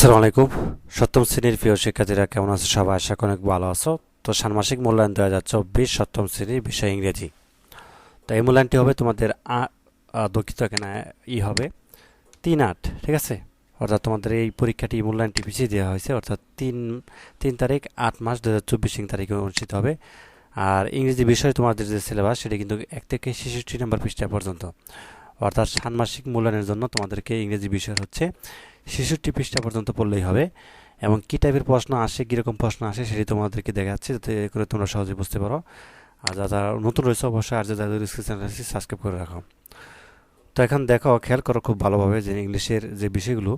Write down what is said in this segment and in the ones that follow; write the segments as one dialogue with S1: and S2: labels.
S1: আসসালামু আলাইকুম। সপ্তম শ্রেণির প্রিয় শিক্ষার্থীরা কেমন আছো? সবাই আশা করি অনেক ভালো আছো। তো ষান্মাসিক মূল্যায়ন দু হাজার চব্বিশ সপ্তম শ্রেণির বিষয় ইংরেজি। তো এই মূল্যায়নটি হবে তোমাদের দুঃখিত এখানে ই হবে তিন আট, ঠিক আছে? অর্থাৎ তোমাদের এই পরীক্ষাটি মূল্যায়নটি পিছিয়ে দেওয়া হয়েছে। অর্থাৎ তিন তিন তারিখ, আট মাস দু হাজার চব্বিশ তারিখে অনুষ্ঠিত হবে। আর ইংরেজি বিষয় তোমাদের যে সিলেবাস সেটা কিন্তু এক থেকে ছেষট্টি নম্বর পৃষ্ঠা পর্যন্ত। অর্থাৎ ষান্মাসিক মূল্যায়নের জন্য তোমাদেরকে ইংরেজি বিষয় হচ্ছে শিশুটি পৃষ্ঠা পর্যন্ত পড়লেই হবে। এবং কী টাইপের প্রশ্ন আসে কীরকম প্রশ্ন আসে সেটি তোমাদেরকে দেখাচ্ছি যাতে করে তোমরা সহজে বুঝতে পারো। আর যারা নতুন রয়েছে অবশ্যই আর ডিসক্রিপশন আছে সাবস্ক্রাইব করে রাখো। তো এখন দেখো, খেয়াল করো খুব ভালোভাবে যে ইংলিশের যে বিষয়গুলো,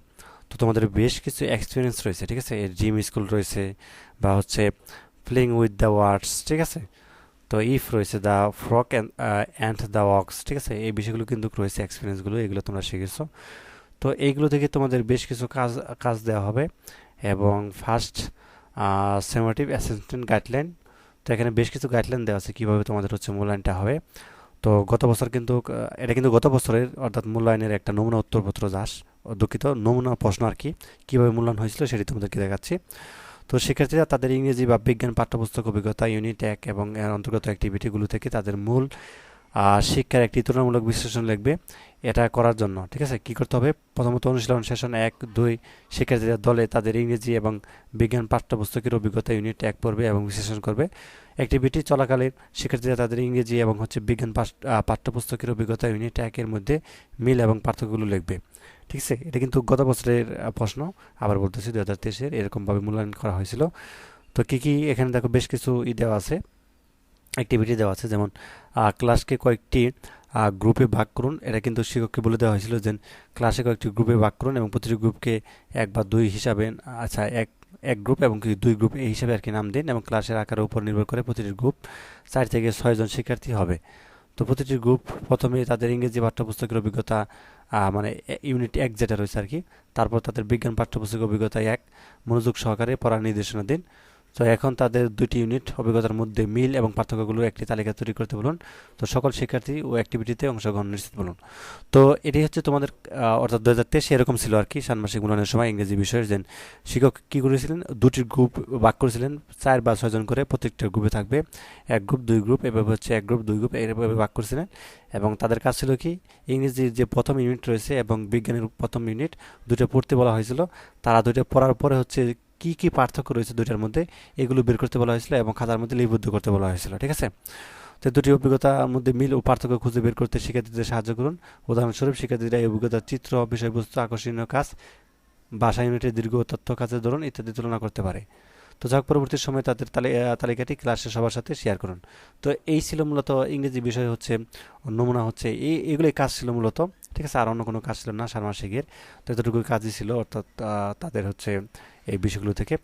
S1: তো তোমাদের বেশ কিছু এক্সপিরিয়েন্স রয়েছে, ঠিক আছে? জিম স্কুল রয়েছে বা হচ্ছে প্লেইং উইথ দ্য ওয়ার্ডস ঠিক আছে? তো ইফ রয়েছে the frock and the wax ঠিক আছে? এই বিষয়গুলো কিন্তু রয়েছে এক্সপিরিয়েন্সগুলো এগুলো তোমরা শিখেছো। তো এইগুলো থেকে তোমাদের বেশ কিছু কাজ কাজ দেওয়া হবে এবং ফার্স্ট সেমাটিভ অ্যাসিস্ট্যান্ট গাইডলাইন তো এখানে বেশ কিছু গাইডলাইন দেওয়া আছে কীভাবে তোমাদের হচ্ছে মূল্যায়নটা হবে। তো গত বছর কিন্তু এটা কিন্তু গত বছরের, অর্থাৎ মূল্যায়নের একটা নমুনা উত্তরপত্র দাস, দুঃখিত, নমুনা প্রশ্ন আর কি, কীভাবে মূল্যায়ন হয়েছিল সেটি তোমাদেরকে দেখাচ্ছি। তো শিক্ষার্থীরা তাদের ইংরেজি বা বিজ্ঞান পাঠ্যপুস্তক অভিজ্ঞতা ইউনিট এক এবং এর অন্তর্গত অ্যাক্টিভিটিগুলো থেকে তাদের মূল শিক্ষার একটি তুলনামূলক বিশ্লেষণ লিখবে এটা করার জন্য, ঠিক আছে? কি করতে হবে? প্রথমত অনুশীলন সেশন এক, দুই, শিক্ষার্থীদের দলে তাদের ইংরেজি এবং বিজ্ঞান পাঠ্যপুস্তকের অভিজ্ঞতা ইউনিট এক পড়বে এবং বিশ্লেষণ করবে। অ্যাক্টিভিটি চলাকালীন শিক্ষার্থীরা তাদের ইংরেজি এবং হচ্ছে বিজ্ঞান পাঠ- পাঠ্যপুস্তকের অভিজ্ঞতা ইউনিট একের মধ্যে মিল এবং পার্থক্যগুলো লিখবে। ঠিক আছে? এটা কিন্তু গত বছরের প্রশ্ন। আবার বলতেছি দু হাজার তেইশের এরকমভাবে মূল্যায়ন করা হয়েছিল। তো কী কী এখানে দেখো বেশ কিছু ই দেওয়া আছে অ্যাক্টিভিটি দেওয়া আছে। যেমন ক্লাসকে কয়েকটি গ্রুপে ভাগ করুন। এটা কিন্তু শিক্ষককে বলে দেওয়া হয়েছিল যে ক্লাসে কয়েকটি গ্রুপে ভাগ করুন এবং প্রতিটি গ্রুপকে এক বা দুই হিসাবে আচ্ছা এক এক গ্রুপ এবং দুই গ্রুপ এই হিসাবে আর কি নাম দিন এবং ক্লাসের আকারের উপর নির্ভর করে প্রতিটি গ্রুপ চার থেকে ছয়জন শিক্ষার্থী হবে। তো প্রতিটি গ্রুপ প্রথমে তাদের ইংরেজি পাঠ্যপুস্তকের অভিজ্ঞতা মানে ইউনিট এক যেটা রয়েছে আর কি। তারপর তাদের বিজ্ঞান পাঠ্যপুস্তক অভিজ্ঞতা এক, মনোযোগ সহকারে পড়ার নির্দেশনা দিন। তো এখন তাদের দুটি ইউনিট অভিজ্ঞতার মধ্যে মিল এবং পার্থক্যগুলোর একটি তালিকা তৈরি করতে বলুন। তো সকল শিক্ষার্থী ও অ্যাক্টিভিটিতে অংশগ্রহণ নিশ্চিত বলুন। তো এটি হচ্ছে তোমাদের অর্থাৎ দু হাজার তেইশে এরকম ছিল আর কি, ষান্মাসিক মূল্যায়নের সময় ইংরেজি বিষয়ের যে শিক্ষক কী করেছিলেন? দুটি গ্রুপ ভাগ করেছিলেন, চার বা ছয়জন করে প্রত্যেকটা গ্রুপে থাকবে। এক গ্রুপ দুই গ্রুপ এভাবে হচ্ছে এক গ্রুপ দুই গ্রুপ এইভাবে ভাগ করেছিলেন। এবং তাদের কাজ ছিল কি? ইংরেজির যে প্রথম ইউনিট রয়েছে এবং বিজ্ঞানের প্রথম ইউনিট দুটো পড়তে বলা হয়েছিল। তারা দুটো পড়ার পরে হচ্ছে কি কি পার্থক্য রয়েছে দুইটার মধ্যে? এগুলো বের করতে বলা হয়েছিল এবং খাতার মধ্যে লিপিবদ্ধ করতে বলা হয়েছিল, ঠিক আছে? তো দুটি অভিজ্ঞতার মধ্যে মিল ও পার্থক্য খুঁজে বের করতে শিক্ষার্থীদের সাহায্য করুন। উদাহরণস্বরূপ, শিক্ষার্থীরা এই অভিজ্ঞতার চিত্র, বিষয়বস্তু, আকর্ষণীয় কাজ, ভাষা ইউনিটের দীর্ঘ তথ্য কাজের ধরন ইত্যাদি তুলনা করতে পারে। তো যাক, পরবর্তী সময়ে তাদের তালিকাটি ক্লাসে সবার সাথে শেয়ার করুন। তো এই ছিল মূলত ইংরেজি বিষয় হচ্ছে, নমুনা হচ্ছে এই এগুলোই কাজ ছিল মূলত। ঠিক আছে, আর অন্য কোনো কাজ ছিল না ষান্মাসিকের তো এতটুকুই কাজই ছিল, অর্থাৎ তাদের হচ্ছে এই বিষয়গুলো থেকে।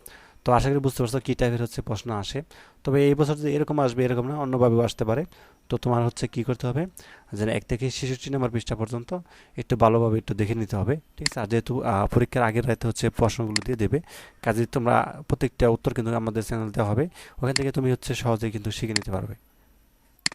S1: তো আশা করি বুঝতে পারছ কী টাইপের হচ্ছে প্রশ্ন আসে। তবে এই বছর যে এরকম আসবে, এরকম না, অন্যভাবেও আসতে পারে। তো তোমার হচ্ছে কি করতে হবে? যেন এক থেকে ছেষট্টি নম্বর পৃষ্ঠা পর্যন্ত একটু ভালোভাবে একটু দেখে নিতে হবে, ঠিক আছে? আর যেহেতু পরীক্ষার আগের রাতে হচ্ছে প্রশ্নগুলো দিয়ে দেবে কাজে তোমরা প্রত্যেকটা উত্তর কিন্তু আমাদের চ্যানেল দেওয়া হবে। ওখান থেকে তুমি হচ্ছে সহজেই কিন্তু শিখে নিতে পারবে।